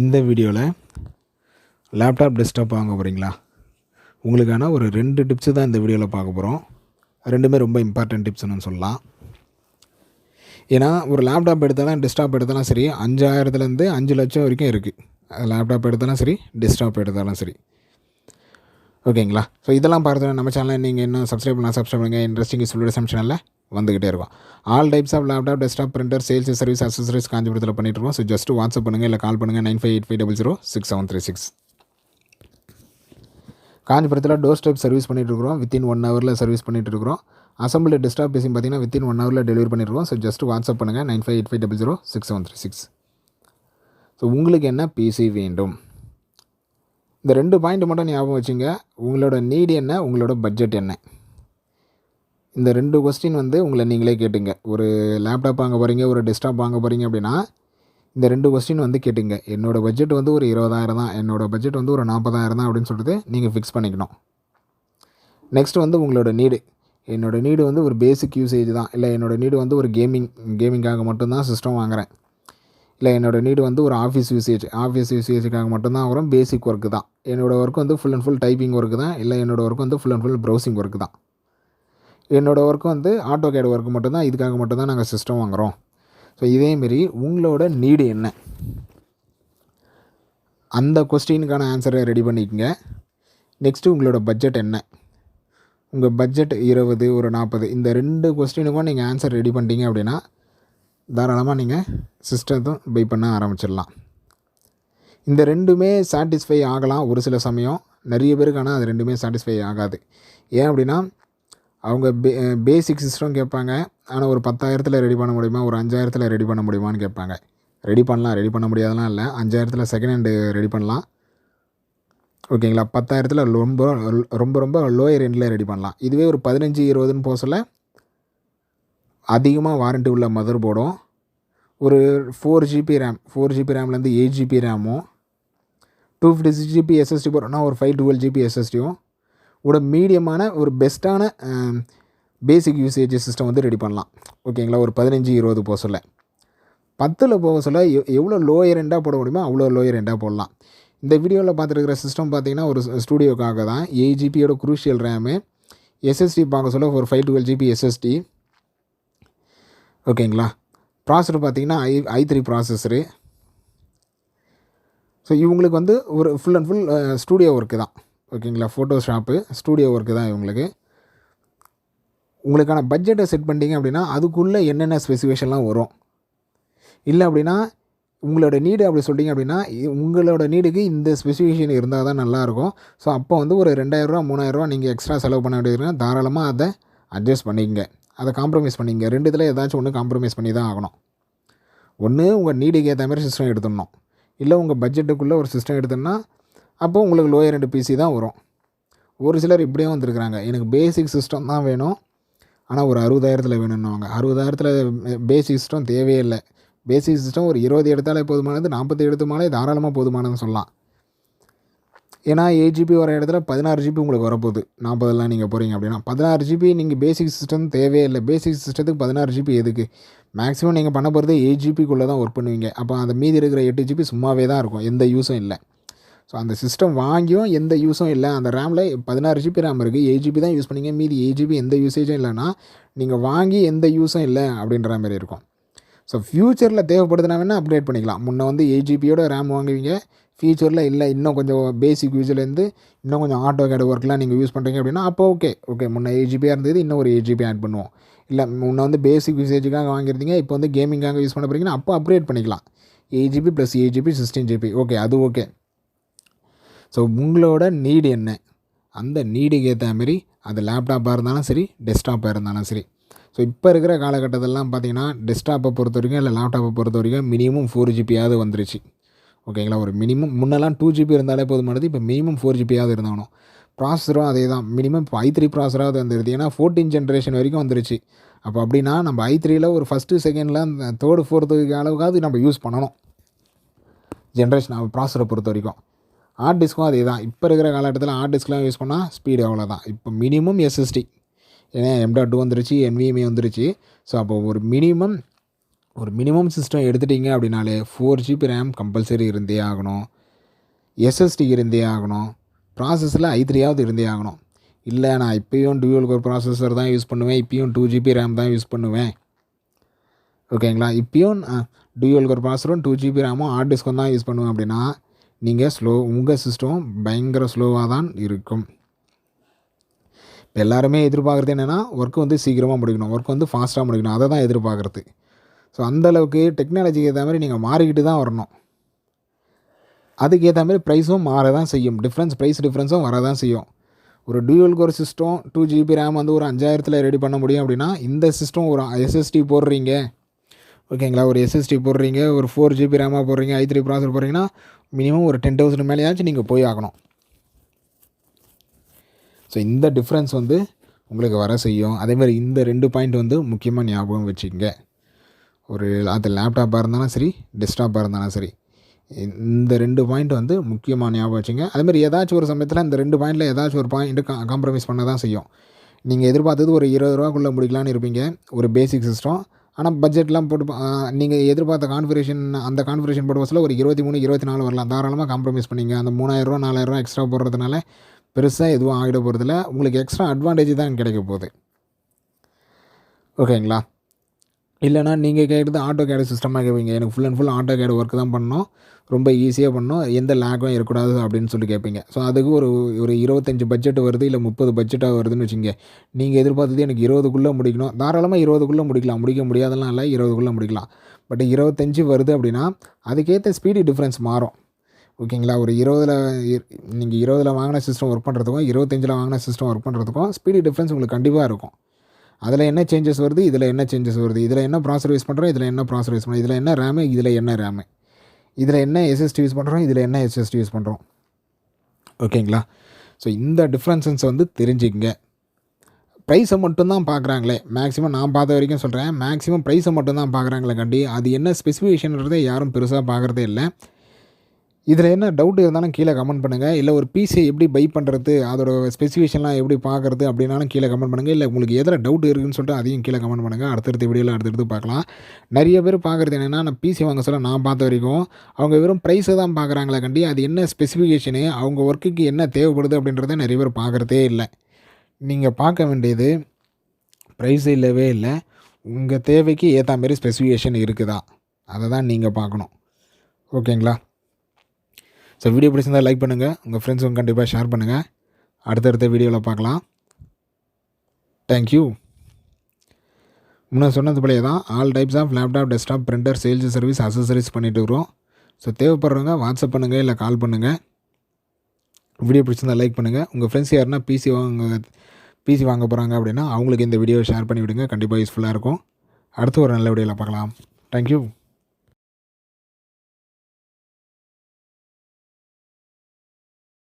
இந்த வீடியோவில் laptop desktop வாங்க போகிறீங்களா உங்களுக்கான ஒரு ரெண்டு டிப்ஸு தான் இந்த வீடியோவில் பார்க்க போகிறோம் ரெண்டுமே ரொம்ப இம்பார்ட்டன்ட் டிப்ஸ்னு சொல்லலாம். ஏன்னா ஒரு லேப்டாப் எடுத்தாலும் டெஸ்க்டாப் எடுத்தாலும் சரி அஞ்சாயிரத்துலேருந்து அஞ்சு லட்சம் வரைக்கும் இருக்குது லேப்டாப் எடுத்தாலும் சரி டெஸ்க்டாப் எடுத்தாலும் சரி. ஓகேங்களா? ஸோ இதெல்லாம் பார்த்தோன்னா நம்ம சேனலில் நீங்கள் இன்னும் சப்ஸ்கிரைப் பண்ணலாம் சப்ஸ்கிரைப் பண்ணுங்கள் இன்ட்ரெஸ்டிங் சொல்லிட்டு சம் சேனலில் வந்துகிட்டே இருக்கும். All types of laptop desktop printer sales service accessories காஞ்சிபுரத்தில் பண்ணிட்டு இருக்கோம். ஸோ ஜஸ்ட் வாட்ஸ்அப் பண்ணுங்கள் இல்லை கால் பண்ணுங்கள் nine five eight five double zero six seven three six. காஞ்சிபுரத்தில் டோர் ஸ்டெப் சர்வீஸ் பண்ணிகிட்டு இருக்கிறோம். வித்தின் ஒன் ஹவரில் சர்வீஸ் பண்ணிகிட்டு இருக்கிறோம். அசம்பிள் டெஸ்க்டாப் பேசி பார்த்தீங்கன்னா வித்தின் ஒன் ஹவரில் டெலிவரி பண்ணிருக்கோம் ஸோ ஜஸ்ட் வாட்ஸ்அப் பண்ணுங்கள் nine five eight five double zero six seven three six. So உங்களுக்கு என்ன பிசி வேண்டும்? இந்த ரெண்டு பாயிண்ட் மட்டும் ஞாபகம் வச்சுங்க. உங்களோட நீடு என்ன உங்களோட பட்ஜெட் என்ன? இந்த ரெண்டு கொஸ்டின் வந்து உங்களை நீங்களே கேட்டுங்க. ஒரு லேப்டாப் வாங்க போகிறீங்க ஒரு டெஸ்க்டாப் வாங்க போகிறீங்க அப்படின்னா இந்த ரெண்டு கொஸ்டின் வந்து கேட்டுங்க. என்னோடய பட்ஜெட் வந்து ஒரு இருபதாயிரம் தான். என்னோடய பட்ஜெட் வந்து ஒரு நாற்பதாயிரம் தான் அப்படின்னு சொல்லிட்டு நீங்கள் ஃபிக்ஸ் பண்ணிக்கணும். நெக்ஸ்ட் வந்து உங்களோட நீடு என்னோடய நீடு வந்து ஒரு பேசிக் யூசேஜ் தான். இல்லை என்னோடய நீடு வந்து ஒரு கேமிங் கேமிங்காக மட்டும்தான் சிஸ்டம் வாங்குகிறேன் இல்லை என்னோடய நீடு வந்து ஒரு ஆஃபீஸ் யூசேஜ் ஆஃபீஸ் யூசேஜுக்காக மட்டும்தான் வரும். பேசிக் ஒர்க்கு தான். என்னோடய ஒர்க் வந்து full and full typing work தான். இல்லை என்னோடய ஒர்க் வந்து full and full browsing work தான். என்னோடய ஒர்க் வந்து ஆட்டோ கேட் ஒர்க்கு மட்டும்தான். இதுக்காக மட்டும்தான் நாங்கள் சிஸ்டம் வாங்குகிறோம் ஸோ இதேமாரி உங்களோட நீடு என்ன? அந்த கொஸ்டினுக்கான ஆன்சரை ரெடி பண்ணிக்கோங்க. நெக்ஸ்ட்டு உங்களோட பட்ஜெட் என்ன? உங்கள் பட்ஜெட் இருபது ஒரு நாற்பது இந்த ரெண்டு கொஸ்டினுக்கும் நீங்கள் ஆன்சர் ரெடி பண்ணிட்டீங்க அப்படின்னா தாராளமாக நீங்கள் சிஸ்டத்தும் பை பண்ண ஆரம்பிச்சிடலாம். இந்த ரெண்டுமே சாட்டிஸ்ஃபை ஆகலாம் ஒரு சில சமயம். நிறைய பேருக்கு ஆனால் அது ரெண்டுமே சாட்டிஸ்ஃபை ஆகாது. ஏன் அப்படின்னா அவங்க பே பேசிக் சிஸ்டம் கேட்பாங்க. ஆனால் ஒரு பத்தாயிரத்தில் ரெடி பண்ண முடியுமா? ஒரு அஞ்சாயிரத்தில் ரெடி பண்ண முடியுமான்னு கேட்பாங்க. ரெடி பண்ணலாம் ரெடி பண்ண முடியாதெல்லாம் இல்லை. அஞ்சாயிரத்தில் செகண்ட் ஹேண்டு ரெடி பண்ணலாம். ஓகேங்களா? பத்தாயிரத்தில் ரொம்ப ரொம்ப ரொம்ப லோயர் எண்டில் ரெடி பண்ணலாம். இதுவே ஒரு பதினஞ்சு இருபதுன்னு போக சொல்ல அதிகமாக வாரண்ட்டி உள்ள மதர் போர்டும் ஒரு four GB RAM four GB ரேம்லேருந்து eight GB ரேமும் two fifty six GB SSD போகிறோம்னா ஒரு ஃபைவ் டுவெல் ஜிபி எஸ்எஸ்டியும் ஒரு மீடியமான ஒரு பெஸ்ட்டான பேசிக் யூசேஜ் சிஸ்டம் வந்து ரெடி பண்ணலாம். ஓகேங்களா ஒரு பதினஞ்சு இருபது போக சொல்ல. பத்தில் போக சொல்ல எவ்வளோ லோயர் எண்டாக போட முடியுமோ அவ்வளோ லோயர் எண்டாக போடலாம். இந்த வீடியோவில் பார்த்துருக்கிற சிஸ்டம் பார்த்தீங்கன்னா ஒரு ஸ்டூடியோக்காக தான் எயிட் ஜிபியோட குரூஷியல் ரேமு எஸ்எஸ்டி பார்க்க சொல்ல ஒரு ஃபைவ் டுவெல் ஜிபி எஸ்எஸ்டி ஓகேங்களா? ப்ராசர் பார்த்தீங்கன்னா I I three processor so இவங்களுக்கு வந்து ஒரு full and full studio work தான். ஓகேங்களா? ஃபோட்டோ ஷாப்பு ஸ்டூடியோ ஒர்க்கு தான் இவங்களுக்கு. உங்களுக்கான பட்ஜெட்டை செட் பண்ணிட்டீங்க அப்படின்னா அதுக்குள்ளே என்னென்ன ஸ்பெசிஃபிகேஷன்லாம் வரும்? இல்லை அப்படின்னா உங்களோட நீடு அப்படி சொல்லிட்டீங்க அப்படின்னா உங்களோட நீடுக்கு இந்த ஸ்பெசிஃபிகேஷன் இருந்தால் தான் நல்லாயிருக்கும் ஸோ அப்போ வந்து ஒரு ரெண்டாயிரரூவா மூணாயிரரூவா நீங்கள் எக்ஸ்ட்ரா செலவு பண்ண வேண்டியதுன்னா தாராளமாக அதை அட்ஜஸ்ட் பண்ணிக்கங்க. அதை காம்ப்ரமைஸ் பண்ணிங்க ரெண்டு இதில் ஏதாச்சும் ஒன்று காம்ப்ரமைஸ் பண்ணி தான் ஆகணும். ஒன்று உங்கள் நீடுக்கு ஏற்ற மாதிரி சிஸ்டம் எடுத்துடணும். இல்லை உங்கள் பட்ஜெட்டுக்குள்ளே ஒரு சிஸ்டம் எடுத்தோன்னா அப்போது உங்களுக்கு லோயர் ரெண்டு பிசி தான் வரும். ஒரு சிலர் இப்படியும் வந்திருக்கிறாங்க. எனக்கு பேசிக் சிஸ்டம் தான் வேணும். ஆனால் ஒரு அறுபதாயிரத்தில் வேணும்னுவாங்க. அறுபதாயிரத்தில் பேசிக் சிஸ்டம் தேவையே இல்லை. பேசிக் சிஸ்டம் ஒரு இருபது எடுத்தாலே போதுமானது நாற்பத்தி எடுத்துமாலே தாராளமாக போதுமானதுன்னு சொல்லலாம். ஏன்னா எயிட் ஜிபி வர இடத்துல பதினாறு ஜிபி உங்களுக்கு வரப்போகுது. நாற்பதெல்லாம் நீங்கள் போகிறீங்க அப்படின்னா. பதினாறு ஜிபி நீங்கள் பேசிக் சிஸ்டம் தேவையே இல்லை. பேசிக் சிஸ்டத்துக்கு பதினாறு ஜிபி எதுக்கு? மேக்ஸிமம் நீங்கள் பண்ண போகிறது எயிட் ஜிபிக்குள்ளே தான் ஒர்க் பண்ணுவீங்க. அப்போ அந்த மீதி இருக்கிற எட்டு ஜிபி சும்மாவே தான் இருக்கும். எந்த யூஸும் இல்லை. ஸோ அந்த சிஸ்டம் வாங்கியும் எந்த யூஸும் இல்லை. அந்த ரேமில் பதினாறு ஜிபி ரேம் இருக்குது எயிட் ஜிபி தான் யூஸ் பண்ணிங்க. மீதி எயிட் ஜிபி எந்த யூசேஜும் இல்லைன்னா நீங்கள் வாங்கி எந்த யூஸும் இல்லை அப்படின்ற மாதிரி இருக்கும். ஸோ ஃப்யூச்சரில் தேவைப்படுதுனா வேணால் அப்டேட் பண்ணிக்கலாம். முன்னே வந்து எயிட் ஜிபியோட ரேம் வாங்குவீங்க. ஃபியூச்சரில் இல்லை. இன்னும் கொஞ்சம் பேசிக் யூஸ்லேருந்து இன்னும் கொஞ்சம் ஆட்டோ கேட் ஒர்க்லாம் நீங்கள் யூஸ் பண்ணுறீங்க அப்படின்னா அப்போ ஓகே ஓகே முன்னே எயிட் ஜிபியாக இருந்தது இன்னும் ஒரு எயிட் ஜிபி ஆட் பண்ணுவோம். இல்லை முன்னே வந்து பேசிக் யூசேஜுக்காக வாங்கியிருந்தீங்க இப்போ வந்து கேமிங்காக யூஸ் பண்ண போகிறீங்கன்னா அப்போ அப்கிரேட் பண்ணிக்கலாம். Eight GB plus eight GB sixteen GB okay அது ஓகே ஸோ உங்களோட நீடு என்ன? அந்த நீடுக்கு ஏற்ற மாதிரி அது லேப்டாப்பாக இருந்தாலும் சரி டெஸ்க்டாப்பாக இருந்தாலும் சரி. ஸோ இப்போ இருக்கிற காலகட்டத்திலலாம் பார்த்தீங்கன்னா டெஸ்க்டாப்பை பொறுத்த வரைக்கும் இல்லை லேப்டாப்பை பொறுத்த வரைக்கும் மினிமம் ஃபோர் ஜிபியாவது வந்துருச்சு. ஓகேங்களா ஒரு மினிமம் முன்னெல்லாம் டூ ஜிபி இருந்தாலே போதுமானது இப்போ மினிமம் ஃபோர் ஜிபியாவது இருந்தாலும் ப்ராசஸரும் அதே தான் மினிமம் இப்போ ஐ த்ரீ ப்ராசராவது வந்துடுது ஏன்னா ஃபோர்டீன் ஜென்ரேஷன் வரைக்கும் வந்துருச்சு. அப்போ அப்படின்னா நம்ம ஐ த்ரீயில் ஒரு ஃபஸ்ட்டு செகண்டில் அந்த தேர்டு ஃபோர்த்து அளவுக்காவது நம்ம யூஸ் பண்ணணும். ஜென்ரேஷன் ப்ராசரை பொறுத்த வரைக்கும். ஹார்ட் டிஸ்க்கும் அதே தான் இப்போ இருக்கிற காலகட்டத்தில் ஹார்ட் டிஸ்க்லாம் யூஸ் பண்ணால் ஸ்பீடு அவ்வளோதான் இப்போ மினிமம் எஸ்எஸ்டி ஏன்னா எம்டா டூ வந்துருச்சு என்விஎம்ஏ வந்துருச்சு. ஸோ அப்போ ஒரு மினிமம் ஒரு மினிமம் சிஸ்டம் எடுத்துட்டிங்க அப்படின்னாலே ஃபோர் ஜிபி ரேம் கம்பல்சரி இருந்தே ஆகணும். எஸ்எஸ்டி இருந்தே ஆகணும். ப்ராசஸில் ஐ த்ரீயாவது இருந்தே ஆகணும். இல்லை நான் இப்போயும் டியூவல் கோர் ப்ராசஸர் தான் யூஸ் பண்ணுவேன். இப்போயும் டூ ஜிபி ரேம் தான் யூஸ் பண்ணுவேன். ஓகேங்களா இப்போயும் டூயல் கோர் ப்ராசஸரும் டூ ஜிபி ரேமும் ஹார்ட் டிஸ்க்கும் தான் யூஸ் பண்ணுவேன் அப்படின்னா நீங்கள் ஸ்லோ உங்கள் சிஸ்டம் பயங்கர ஸ்லோவாக தான் இருக்கும். இப்போ எல்லாருமே எதிர்பார்க்குறது என்னென்னா ஒர்க்கு வந்து சீக்கிரமாக முடிக்கணும். ஒர்க் வந்து ஃபாஸ்ட்டாக முடிக்கணும். அதை தான் எதிர்பார்க்குறது. ஸோ அந்தளவுக்கு டெக்னாலஜிக்கு ஏற்ற மாதிரி நீங்கள் மாறிக்கிட்டு தான் வரணும். அதுக்கேற்ற மாதிரி ப்ரைஸும் மாற தான் செய்யும். டிஃப்ரென்ஸ் ப்ரைஸ் டிஃப்ரென்ஸும் வர தான் செய்யும். ஒரு dual core system two GB RAM வந்து ஒரு அஞ்சாயிரத்தில் ரெடி பண்ண முடியும் அப்படின்னா இந்த சிஸ்டம் ஒரு எஸ்எஸ்டி போடுறீங்க. ஓகேங்களா ஒரு எஸ்எஸ்டி போடுறீங்க ஒரு ஃபோர் ஜிபி ரேமாக போடுறீங்க ஐ த்ரீ ப்ராசர் போடுறீங்கன்னா மினிமம் ஒரு டென் தௌசண்ட் மேலேயாச்சும் நீங்கள் போய் ஆகணும். ஸோ இந்த டிஃப்ரென்ஸ் வந்து உங்களுக்கு வர செய்யும். அதேமாதிரி இந்த ரெண்டு பாயிண்ட் வந்து முக்கியமாக ஞாபகம் வச்சுக்கோங்க. ஒரு அது லேப்டாப்பாக இருந்தாலும் சரி டெஸ்க்டாப்பாக இருந்தாலும் சரி இந்த ரெண்டு பாயிண்ட் வந்து முக்கியமாக ஞாபகம் வச்சுங்க. அதுமாதிரி ஏதாச்சும் ஒரு சமயத்தில் இந்த ரெண்டு பாயிண்டில் ஏதாச்சும் ஒரு பாயிண்ட்டு காம்ப்ரமைஸ் பண்ண தான் செய்யும். நீங்கள் எதிர்பார்த்தது ஒரு இருபது ரூபாக்குள்ளே முடிக்கலான்னு இருப்பீங்க ஒரு பேசிக் சிஸ்டம் ஆனால் பட்ஜெட்லாம் போட்டு நீங்கள் எதிர்பார்த்த கான்ஃபிகரேஷன் அந்த கான்ஃபிகரேஷன் போட்டு ஒரு இருபத்தி மூணு இருபத்தி நாலு வரலாம். தாராளமாக காம்ப்ரமைஸ் பண்ணிங்க. அந்த மூணாயிரரூவா நாலாயிரரூவா எக்ஸ்ட்ரா போடுறதுனால பெருசாக எதுவும் ஆகிட போகிறதில்ல உங்களுக்கு எக்ஸ்ட்ரா அட்வான்டேஜ் தான் கிடைக்க போகுது. ஓகேங்களா? இல்லைனா நீங்கள் கேட்குறது ஆட்டோ கேடு சிஸ்டமாக கேட்பீங்க எனக்கு full and full AutoCAD work தான் பண்ணோம் ரொம்ப ஈஸியாக பண்ணோம் எந்த லேக்கும் இருக்கக்கூடாது அப்படின்னு சொல்லி கேட்பீங்க ஸோ அதுக்கு ஒரு ஒரு இருபத்தஞ்சி பட்ஜெட் வருது இல்லை முப்பது பட்ஜெட்டாக வருதுன்னு வச்சுங்க. நீங்கள் எதிர்பார்த்தது எனக்கு இருபதுக்குள்ளே முடிக்கணும். தாராளமாக இருபதுக்குள்ளே முடிக்கலாம். முடிக்க முடியாதெல்லாம் இல்லை இருபதுக்குள்ளே முடிக்கலாம். பட் இருபத்தஞ்சி வருது அப்படின்னா அதுக்கேற்ற ஸ்பீடு டிஃப்ரென்ஸ் மாறும். ஓகேங்களா? ஒரு இருபதில் நீங்கள் இருபதில் வாங்கின சிஸ்டம் ஒர்க் பண்ணுறதுக்கும் இருபத்தஞ்சில் வாங்கின சிஸ்டம் ஒர்க் பண்ணுறதுக்கும் ஸ்பீடு டிஃப்ரென்ஸ் உங்களுக்கு கண்டிப்பாக இருக்கும். அதில் என்ன சேஞ்சஸ் வருது? இதில் என்ன சேஞ்சஸ் வருது? இதில் என்ன ப்ராசர் யூஸ் பண்ணுறோம் இதில் என்ன ப்ராசர் யூஸ் பண்ணுறோம் இதில் என்ன ரேமு இதில் என்ன ரேமு இதில் என்ன எஸ்எஸ்டி யூஸ் பண்ணுறோம் இதில் என்ன எஸ்எஸ்டி யூஸ் பண்ணுறோம் ஓகேங்களா? ஸோ இந்த டிஃப்ரென்சன்ஸ் வந்து தெரிஞ்சுக்கங்க. ப்ரைஸை மட்டும்தான் பார்க்குறாங்களே மேக்ஸிமம் நான் பார்த்த வரைக்கும் சொல்கிறேன் மேக்ஸிமம் ப்ரைஸை மட்டும்தான் பார்க்குறாங்களே கண்டி. அது என்ன ஸ்பெசிஃபிகேஷன்றதை யாரும் பெருசாக பார்க்குறதே இல்லை. இதில் என்ன டவுட் இருந்தாலும் கீழே கமெண்ட் பண்ணுங்கள் இல்லை ஒரு பிசியை எப்படி பை பண்ணுறது அதோட ஸ்பெசிஃபிகேஷன்லாம் எப்படி பார்க்குறது அப்படின்னாலும் கீழே கமெண்ட் பண்ணுங்கள் இல்லை உங்களுக்கு எதில் டவுட் இருக்குதுன்னு சொல்லிட்டு அதையும் கீழே கமெண்ட் பண்ணுங்கள் அடுத்தடுத்த வீடியோவில் அடுத்தடுத்து பார்க்கலாம். நிறைய பேர் பார்க்குறது என்னென்னா நான் பிசி வாங்க சொல்ல நான் பார்த்த வரைக்கும் அவங்க வெறும் ப்ரைஸை தான் பார்க்குறாங்களே கண்டி அது என்ன ஸ்பெசிஃபிகேஷனு அவங்க ஒர்க்குக்கு என்ன தேவைப்படுது அப்படின்றத நிறைய பேர் பார்க்குறதே இல்லை. நீங்கள் பார்க்க வேண்டியது ப்ரைஸ் இல்லவே இல்லை. உங்கள் தேவைக்கு ஏற்ற மாரி ஸ்பெசிஃபிகேஷன் இருக்குதா? அதை தான் நீங்கள் பார்க்கணும். ஓகேங்களா? ஸோ வீடியோ பிடிச்சிருந்தால் லைக் பண்ணுங்கள் உங்கள் ஃப்ரெண்ட்ஸும் கண்டிப்பாக ஷேர் பண்ணுங்கள் அடுத்தடுத்த வீடியோவில் பார்க்கலாம். தேங்க்யூ முன்னே சொன்னது போலே தான் all types of laptop desktop printer sales service accessories பண்ணிட்டு வரும் ஸோ தேவைப்படுறவங்க வாட்ஸ்அப் பண்ணுங்கள் இல்லை கால் பண்ணுங்கள் வீடியோ பிடிச்சிருந்தால் லைக் பண்ணுங்கள் உங்கள் ஃப்ரெண்ட்ஸ் யாருன்னா பிசி வாங்க பிசி வாங்க போகிறாங்க அப்படின்னா அவங்களுக்கு இந்த வீடியோவை ஷேர் பண்ணி விடுங்க கண்டிப்பாக யூஸ்ஃபுல்லாக இருக்கும். அடுத்து ஒரு நல்ல வீடியோவில் பார்க்கலாம். தேங்க்யூ